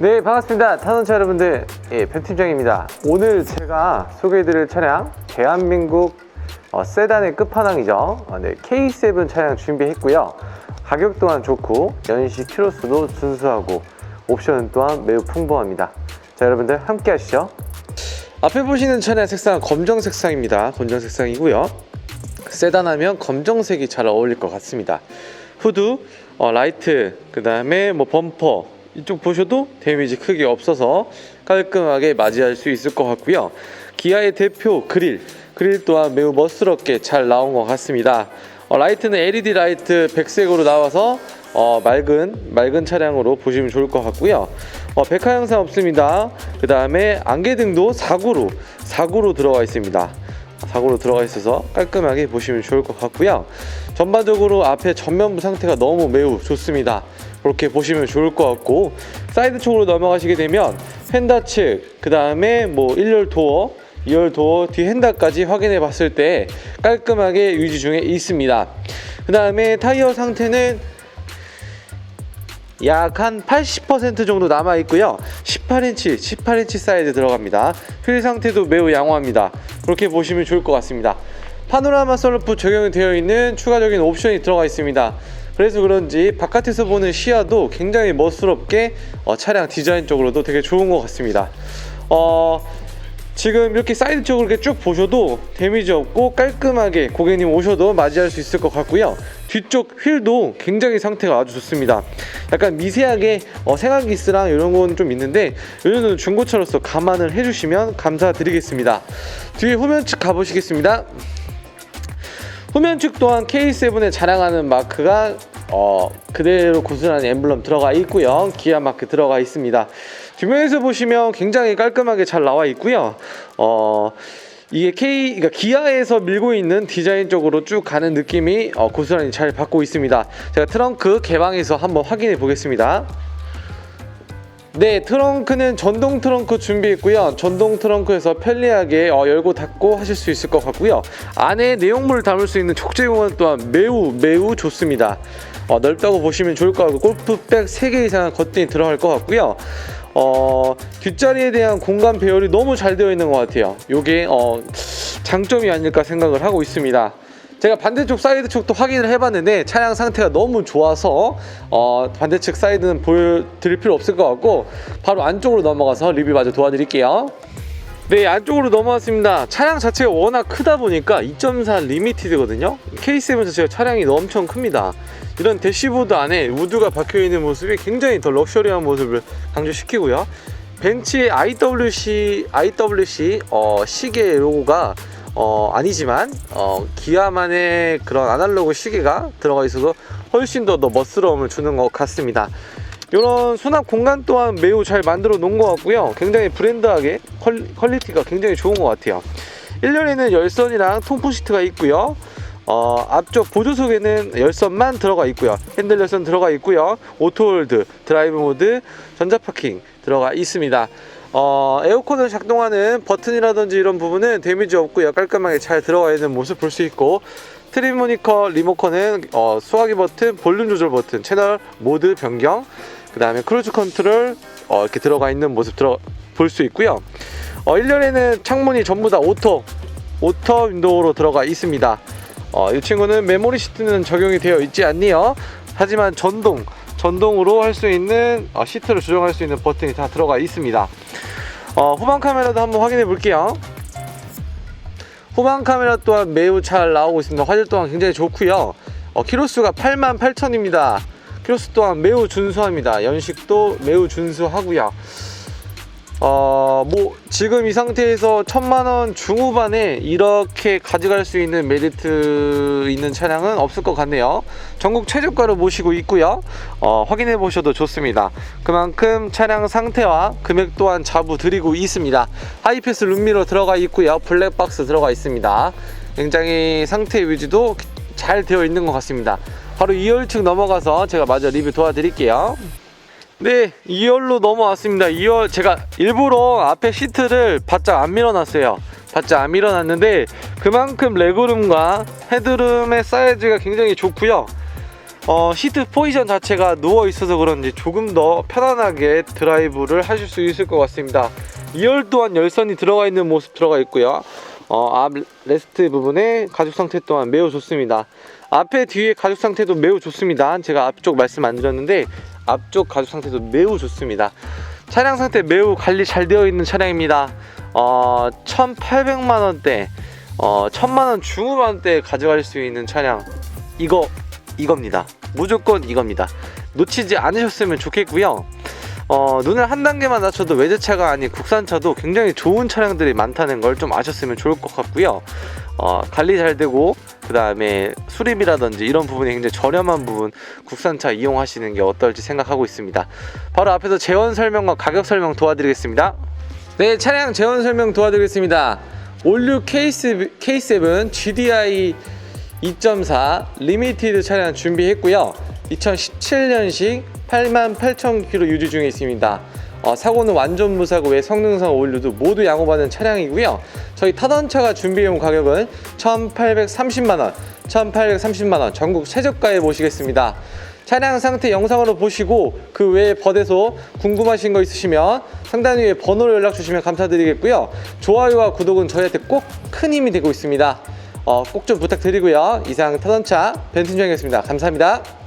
네 반갑습니다. 타노차 여러분들. 예, 편팀장입니다. 오늘 제가 소개해드릴 차량 대한민국 어, 세단의 끝판왕이죠. 어, 네, K7 차량 준비했고요. 가격 또한 좋고 연식 키로수도 준수하고 옵션 또한 매우 풍부합니다. 자 여러분들 함께 하시죠. 앞에 보시는 차량 색상은 검정 색상입니다. 검정 색상이고요. 세단 하면 검정색이 잘 어울릴 것 같습니다. 후드, 어, 라이트, 그 다음에 뭐 범퍼 이쪽 보셔도 데미지 크게 없어서 깔끔하게 맞이할 수 있을 것 같고요. 기아의 대표 그릴, 그릴 또한 매우 멋스럽게 잘 나온 것 같습니다. 어, 라이트는 LED 라이트 백색으로 나와서 어, 맑은 맑은 차량으로 보시면 좋을 것 같고요. 어, 백화 영상 없습니다. 그 다음에 안개등도 4구로 4구로 들어가 있습니다. 사고로 들어가 있어서 깔끔하게 보시면 좋을 것 같고요. 전반적으로 앞에 전면부 상태가 너무 매우 좋습니다. 그렇게 보시면 좋을 것 같고 사이드 쪽으로 넘어가시게 되면 펜다 측, 그 다음에 뭐 1열 도어, 2열 도어, 뒤 핸다까지 확인해 봤을 때 깔끔하게 유지 중에 있습니다. 그 다음에 타이어 상태는 약한 80% 정도 남아 있고요. 18인치, 18인치 사이즈 들어갑니다. 휠 상태도 매우 양호합니다. 그렇게 보시면 좋을 것 같습니다. 파노라마 썰루프 적용이 되어 있는 추가적인 옵션이 들어가 있습니다. 그래서 그런지 바깥에서 보는 시야도 굉장히 멋스럽게 어, 차량 디자인 쪽으로도 되게 좋은 것 같습니다. 어, 지금 이렇게 사이드 쪽으로 이렇게 쭉 보셔도 데미지 없고 깔끔하게 고객님 오셔도 맞이할 수 있을 것 같고요. 뒤쪽 휠도 굉장히 상태가 아주 좋습니다. 약간 미세하게 어, 생활기스랑 이런 건 좀 있는데 이런 중고차로서 감안을 해주시면 감사드리겠습니다. 뒤에 후면 측 가보시겠습니다. 후면 측 또한 K7에 자랑하는 마크가 어, 그대로 고스란히 엠블럼 들어가 있고요. 기아 마크 들어가 있습니다. 뒷면에서 보시면 굉장히 깔끔하게 잘 나와 있고요. 어, 이게 K, 그러니까 기아에서 밀고 있는 디자인 쪽으로 쭉 가는 느낌이 어, 고스란히 잘 받고 있습니다. 제가 트렁크 개방해서 한번 확인해 보겠습니다. 네, 트렁크는 전동 트렁크 준비했고요. 전동 트렁크에서 편리하게 어, 열고 닫고 하실 수 있을 것 같고요. 안에 내용물을 담을 수 있는 족제 공간 또한 매우 매우 좋습니다. 어, 넓다고 보시면 좋을 것 같고 골프백 3개 이상의 겉등이 들어갈 것 같고요. 어, 뒷자리에 대한 공간 배열이 너무 잘 되어 있는 것 같아요. 이게 어, 장점이 아닐까 생각을 하고 있습니다. 제가 반대쪽 사이드 쪽도 확인을 해봤는데 차량 상태가 너무 좋아서 어, 반대측 사이드는 보여드릴 필요 없을 것 같고 바로 안쪽으로 넘어가서 리뷰 마저 도와드릴게요. 네 안쪽으로 넘어왔습니다. 차량 자체가 워낙 크다 보니까 2.4 리미티드거든요. K7 자체가 차량이 엄청 큽니다. 이런 대시보드 안에 우드가 박혀 있는 모습이 굉장히 더 럭셔리한 모습을 강조시키고요. 벤츠의 IWC IWC 어, 시계 로고가 어, 아니지만 어, 기아만의 그런 아날로그 시계가 들어가 있어서 훨씬 더, 더 멋스러움을 주는 것 같습니다. 이런 수납 공간 또한 매우 잘 만들어 놓은 것 같고요. 굉장히 브랜드하게 퀄리, 퀄리티가 굉장히 좋은 것 같아요. 1년에는 열선이랑 통풍 시트가 있고요. 어, 앞쪽 보조석에는 열선만 들어가 있고요. 핸들 열선 들어가 있고요. 오토홀드, 드라이브 모드, 전자파킹 들어가 있습니다. 어, 에어컨을 작동하는 버튼이라든지 이런 부분은 데미지 없고요. 깔끔하게 잘 들어가 있는 모습 볼 수 있고 트림 모니커 리모컨은 어, 수화기 버튼, 볼륨 조절 버튼, 채널 모드 변경, 그 다음에 크루즈 컨트롤 어, 이렇게 들어가 있는 모습 들어 볼 수 있고요. 어, 1년에는 창문이 전부 다 오토 오토 윈도우로 들어가 있습니다. 어, 이 친구는 메모리 시트는 적용이 되어 있지 않네요. 하지만 전동 전동으로 할 수 있는 어, 시트를 조정할 수 있는 버튼이 다 들어가 있습니다. 어, 후방 카메라도 한번 확인해 볼게요. 후방 카메라 또한 매우 잘 나오고 있습니다. 화질 또한 굉장히 좋고요. 어, 키로수가 88,000입니다. 키로수 또한 매우 준수합니다. 연식도 매우 준수하고요. 어, 뭐 지금 이 상태에서 천만 원 중후반에 이렇게 가져갈 수 있는 메리트 있는 차량은 없을 것 같네요. 전국 최저가로 모시고 있고요. 어, 확인해 보셔도 좋습니다. 그만큼 차량 상태와 금액 또한 자부 드리고 있습니다. 하이패스 룸미러 들어가 있고요. 블랙박스 들어가 있습니다. 굉장히 상태 유지도 잘 되어 있는 것 같습니다. 바로 2열 측 넘어가서 제가 마저 리뷰 도와드릴게요. 네, 2열로 넘어왔습니다. 2열 제가 일부러 앞에 시트를 바짝 안 밀어놨어요. 바짝 안 밀어놨는데 그만큼 레그룸과 헤드룸의 사이즈가 굉장히 좋고요. 어, 시트 포지션 자체가 누워 있어서 그런지 조금 더 편안하게 드라이브를 하실 수 있을 것 같습니다. 2열 또한 열선이 들어가 있는 모습 들어가 있고요. 어, 앞 레스트 부분에 가죽 상태 또한 매우 좋습니다. 앞에 뒤에 가죽 상태도 매우 좋습니다. 제가 앞쪽 말씀 안 드렸는데 앞쪽 가죽 상태도 매우 좋습니다. 차량 상태 매우 관리 잘 되어 있는 차량입니다. 어, 1,800만 원대, 어, 1,000만 원 중후반대 가져갈 수 있는 차량 이거 이겁니다. 무조건 이겁니다. 놓치지 않으셨으면 좋겠고요. 어, 눈을 한 단계만 낮춰도 외제차가 아닌 국산차도 굉장히 좋은 차량들이 많다는 걸 좀 아셨으면 좋을 것 같고요. 어, 관리 잘 되고 그 다음에 수리비라든지 이런 부분이 굉장히 저렴한 부분 국산차 이용하시는 게 어떨지 생각하고 있습니다. 바로 앞에서 재원 설명과 가격 설명 도와드리겠습니다. 네, 차량 재원 설명 도와드리겠습니다. 올류 K7, K7 GDI 2.4 리미티드 차량 준비했고요. 2017년식 88,000km 유지 중에 있습니다. 어, 사고는 완전 무사고 외 성능상 올류도 모두 양호받은 차량이고요. 저희 타던 차가 준비해온 가격은 1,830만 원, 1,830만 원 전국 최저가에 모시겠습니다. 차량 상태 영상으로 보시고 그 외에 버대서 궁금하신 거 있으시면 상단 위에 번호로 연락 주시면 감사드리겠고요. 좋아요와 구독은 저희한테 꼭 큰 힘이 되고 있습니다. 어, 꼭 좀 부탁드리고요. 이상 타던차 벤팀장이었습니다. 감사합니다.